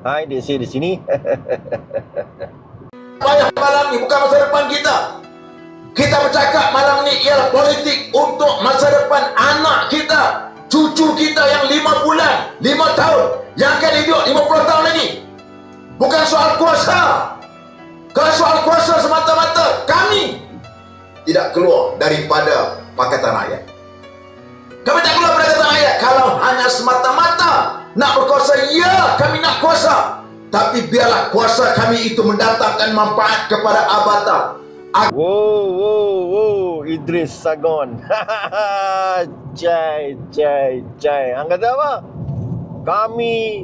Hai, dia say di sini. Payah malam ni bukan masa depan kita. Kita bercakap malam ni ialah politik untuk masa depan anak kita. Cucu kita yang lima bulan, lima tahun. Yang akan hidup lima puluh tahun lagi. Bukan soal kuasa. Kalau soal kuasa semata-mata, kami tidak keluar daripada Pakatan Rakyat. Kami tak keluar daripada Pakatan Rakyat kalau hanya semata-mata nak berkuasa. Ya, kami nak kuasa. Tapi biarlah kuasa kami itu mendatangkan manfaat kepada abata. Wow, wow, wow. Idris Sagon. jai, jai, jai. Hang kata apa? Kami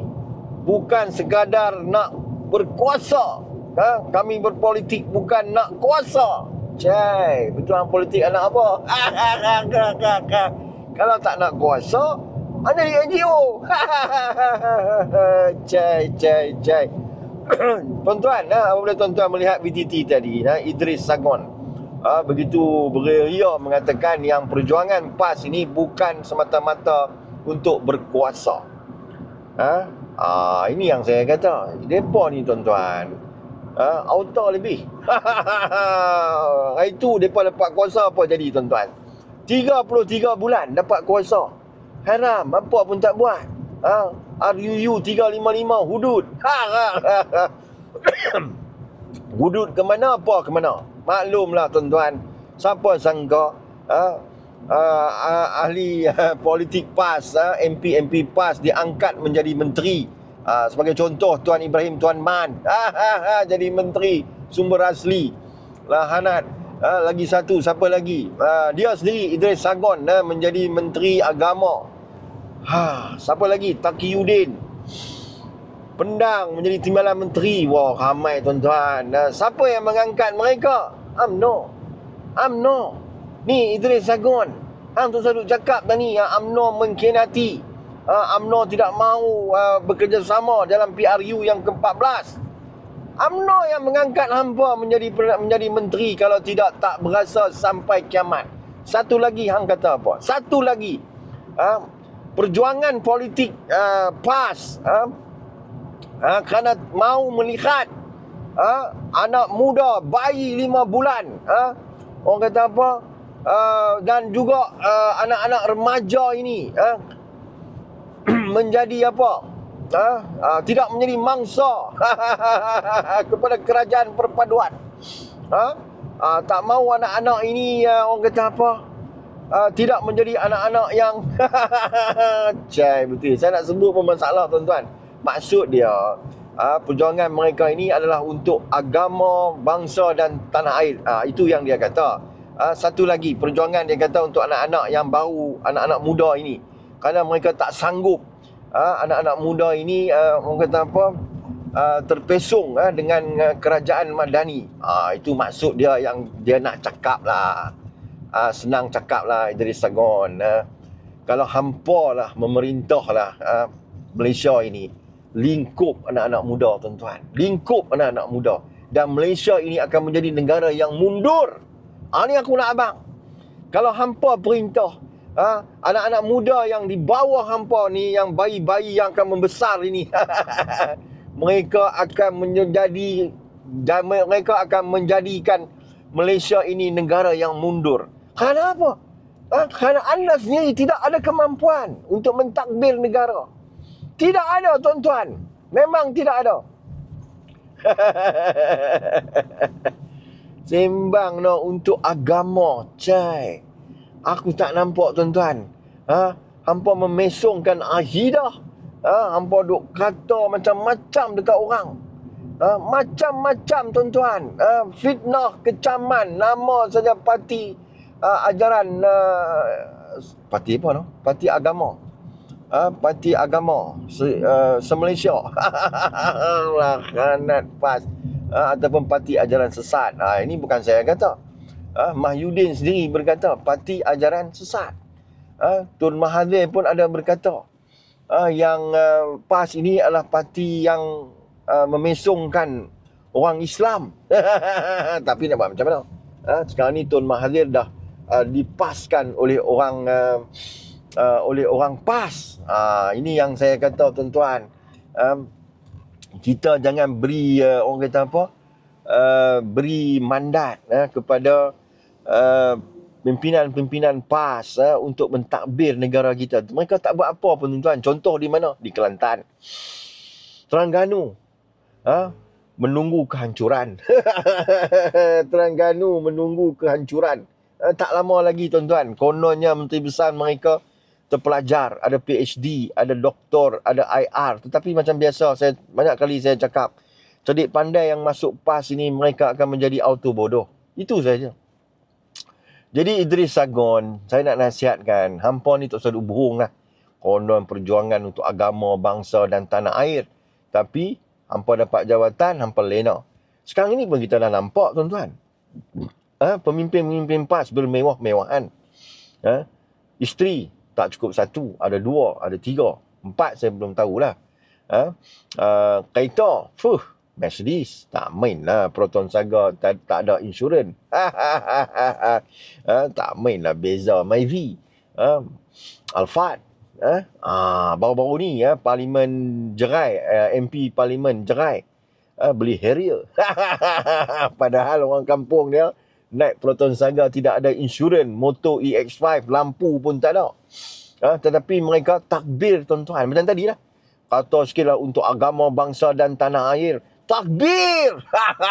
bukan sekadar nak berkuasa. Ha? Kami berpolitik bukan nak kuasa. Jai. Betul hang politik anak apa? Kalau tak nak kuasa, anda di NGO. jai, jai, jai. tuan-tuan, ha, apabila tuan-tuan melihat VTT tadi, ha, Idris Sagon ha, begitu beria mengatakan yang perjuangan PAS ini bukan semata-mata untuk berkuasa. Ha? Ha, ini yang saya kata. Depa ni tuan-tuan, ha, auto lebih. Hari tu depa dapat kuasa apa jadi tuan-tuan? 33 bulan dapat kuasa. Haram, apa pun tak buat. Ha? RUU 355 hudud. Ha, ha, ha, ha. hudud ke mana apa ke mana? Maklumlah tuan-tuan. Siapa sangka ha? Uh, uh, ahli uh, politik PAS, uh, MP MP PAS diangkat menjadi menteri. Uh, sebagai contoh Tuan Ibrahim Tuan Man ha, ha, ha, jadi menteri sumber asli. Lah Hanat. Uh, lagi satu siapa lagi? Uh, dia sendiri Idris Sagon uh, menjadi menteri agama. Ha, siapa lagi? Taqiyuddin. Pendang menjadi timbalan menteri. Wah, ramai tuan-tuan. Uh, siapa yang mengangkat mereka? UMNO. UMNO. Ni Idris Sagon. Hang tu selalu cakap tadi yang UMNO mengkhianati. Uh, UMNO tidak mahu uh, bekerjasama dalam PRU yang ke-14. UMNO yang mengangkat hampa menjadi menjadi menteri kalau tidak tak berasa sampai kiamat. Satu lagi hang kata apa? Satu lagi. Uh, perjuangan politik uh, PAS uh, uh, kerana mau melihat uh, anak muda bayi lima bulan uh, orang kata apa uh, dan juga uh, anak-anak remaja ini uh, menjadi apa uh, uh, tidak menjadi mangsa kepada kerajaan perpaduan. Uh, uh, tak mau anak-anak ini uh, orang kata apa uh, tidak menjadi anak-anak yang cai betul. Saya nak sebut pun masalah tuan-tuan. Maksud dia uh, perjuangan mereka ini adalah untuk agama bangsa dan tanah air. Uh, itu yang dia kata. Uh, satu lagi perjuangan dia kata untuk anak-anak yang baru anak-anak muda ini. Kerana mereka tak sanggup uh, anak-anak muda ini uh, orang kata apa uh, terpesong uh, dengan uh, kerajaan madani. Uh, itu maksud dia yang dia nak cakap lah uh, senang cakap lah Idris Sagon uh, kalau hampa lah memerintah lah uh, Malaysia ini lingkup anak-anak muda tuan-tuan. Lingkup anak-anak muda. Dan Malaysia ini akan menjadi negara yang mundur. Ah ni aku nak abang. Kalau hampa perintah ha, anak-anak muda yang di bawah hampa ni yang bayi-bayi yang akan membesar ini mereka akan menjadi dan mereka akan menjadikan Malaysia ini negara yang mundur kerana apa ha, kerana anda sendiri tidak ada kemampuan untuk mentadbir negara tidak ada tuan-tuan. Memang tidak ada. Sembang no untuk agama, cai. Aku tak nampak tuan-tuan. Ha? Hampa memesongkan akidah. Ha? Hampa duk kata macam-macam dekat orang. Ha? Macam-macam tuan-tuan. Ha? Fitnah, kecaman, nama saja parti uh, ajaran uh, parti apa no? Parti agama. Uh, parti agama. Se, uh, se-Malaysia. Kanat pas. Uh, ataupun parti ajaran sesat. Uh, ini bukan saya kata. Uh, Mahyudin sendiri berkata parti ajaran sesat. Uh, Tun Mahathir pun ada berkata uh, yang uh, PAS ini adalah parti yang uh, memesongkan orang Islam. Tapi nak buat macam mana? Uh, sekarang ni Tun Mahathir dah uh, dipaskan oleh orang uh, uh, oleh orang PAS. Uh, ini yang saya kata tuan-tuan. Um, kita jangan beri uh, orang kata apa uh, beri mandat uh, kepada uh, pimpinan-pimpinan PAS uh, untuk mentadbir negara kita. Mereka tak buat apa pun tuan. Contoh di mana? Di Kelantan. Terengganu. Uh, menunggu kehancuran. Terengganu menunggu kehancuran. Uh, tak lama lagi tuan-tuan. Kononnya Menteri Besar mereka terpelajar, ada PhD, ada doktor, ada IR. Tetapi macam biasa, saya banyak kali saya cakap, cerdik pandai yang masuk PAS ini mereka akan menjadi auto bodoh. Itu saja. Jadi Idris Sagon, saya nak nasihatkan, hampa ni tak usah berhubung lah. Konon perjuangan untuk agama, bangsa dan tanah air. Tapi, hampa dapat jawatan, hampa lena. Sekarang ini pun kita dah nampak, tuan-tuan. Ha? Pemimpin-pemimpin PAS bermewah-mewahan. Ha? Isteri tak cukup satu, ada dua, ada tiga, empat saya belum tahulah. Ha? Uh, kereta, fuh, Mercedes, tak main lah. Proton Saga tak, tak ada insurans. ha, tak main lah Beza, Myvi, ha? Alphard. Ha? Ah, baru-baru ni ya, Parlimen Jerai, eh, MP Parlimen Jerai. Ha, beli Harrier. Padahal orang kampung dia naik Proton Saga tidak ada insurans, motor EX5, lampu pun tak ada. Ha, tetapi mereka takbir tuan-tuan. Macam tadi lah. Kata sikit lah untuk agama, bangsa dan tanah air. Takbir!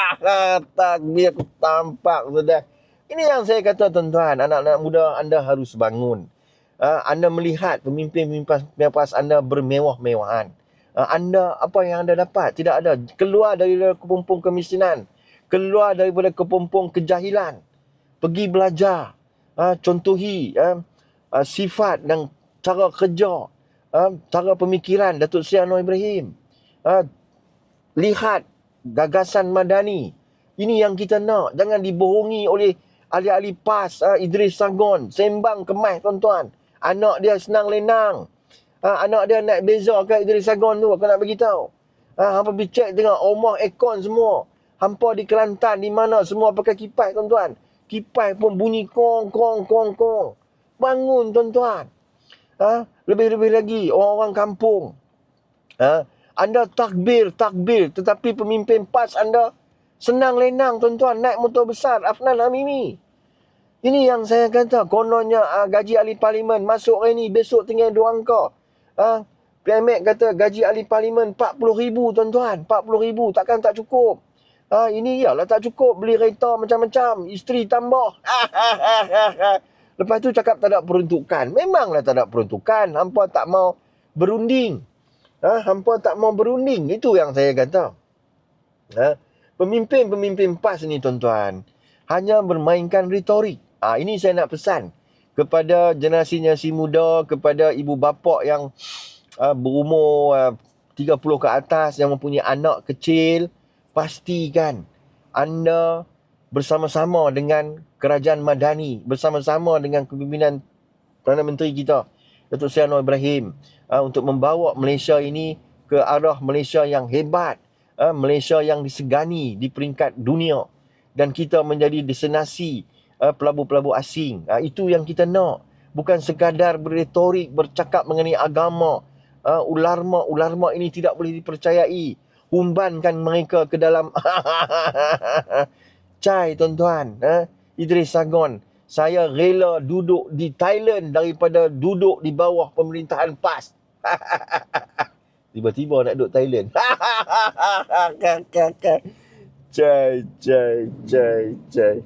takbir tampak sudah. Ini yang saya kata tuan-tuan. Anak-anak muda anda harus bangun. Ha, anda melihat pemimpin-pemimpin anda bermewah-mewahan. Ha, anda, apa yang anda dapat? Tidak ada. Keluar dari kepompong kemiskinan keluar daripada kepompong kejahilan. Pergi belajar ha, contohi ha, ha, sifat dan cara kerja ha, cara pemikiran Datuk Seri Anwar Ibrahim ha, lihat gagasan madani. Ini yang kita nak. Jangan dibohongi oleh ahli-ahli PAS ha, Idris Sagon sembang kemas tuan-tuan. Anak dia senang lenang. Ha, anak dia naik beza kat Idris Sagon tu aku nak bagi tahu ha, pergi check tengok rumah aircon semua Hampa di Kelantan di mana semua pakai kipas tuan-tuan. Kipas pun bunyi kong kong kong kong. Bangun tuan-tuan. Ha? Lebih-lebih lagi orang-orang kampung. Ha? Anda takbir, takbir. Tetapi pemimpin PAS anda senang lenang tuan-tuan. Naik motor besar. Afnan Amimi. Ini yang saya kata. Kononnya uh, gaji ahli parlimen masuk hari ni. Besok tinggal dua angka. Ha? PMX kata gaji ahli parlimen RM40,000 tuan-tuan. RM40,000 takkan tak cukup. Ha, ini ialah tak cukup beli kereta macam-macam. Isteri tambah. Lepas tu cakap tak ada peruntukan. Memanglah tak ada peruntukan. Hampa tak mau berunding. Ha, hampa tak mau berunding. Itu yang saya kata. Ha, pemimpin-pemimpin PAS ni tuan-tuan. Hanya bermainkan retorik. Ha, ini saya nak pesan. Kepada generasi-generasi muda. Kepada ibu bapa yang uh, berumur uh, 30 ke atas. Yang mempunyai anak kecil pastikan anda bersama-sama dengan kerajaan Madani, bersama-sama dengan kepimpinan Perdana Menteri kita, Datuk Seri Anwar Ibrahim, uh, untuk membawa Malaysia ini ke arah Malaysia yang hebat, uh, Malaysia yang disegani di peringkat dunia dan kita menjadi destinasi uh, pelabur-pelabur asing. Uh, itu yang kita nak. Bukan sekadar berretorik, bercakap mengenai agama. Uh, ulama-ulama ini tidak boleh dipercayai umbankan mereka ke dalam cai tuan-tuan eh? Idris Sagon saya rela duduk di Thailand daripada duduk di bawah pemerintahan PAS. Tiba-tiba nak duduk Thailand. Cai cai cai cai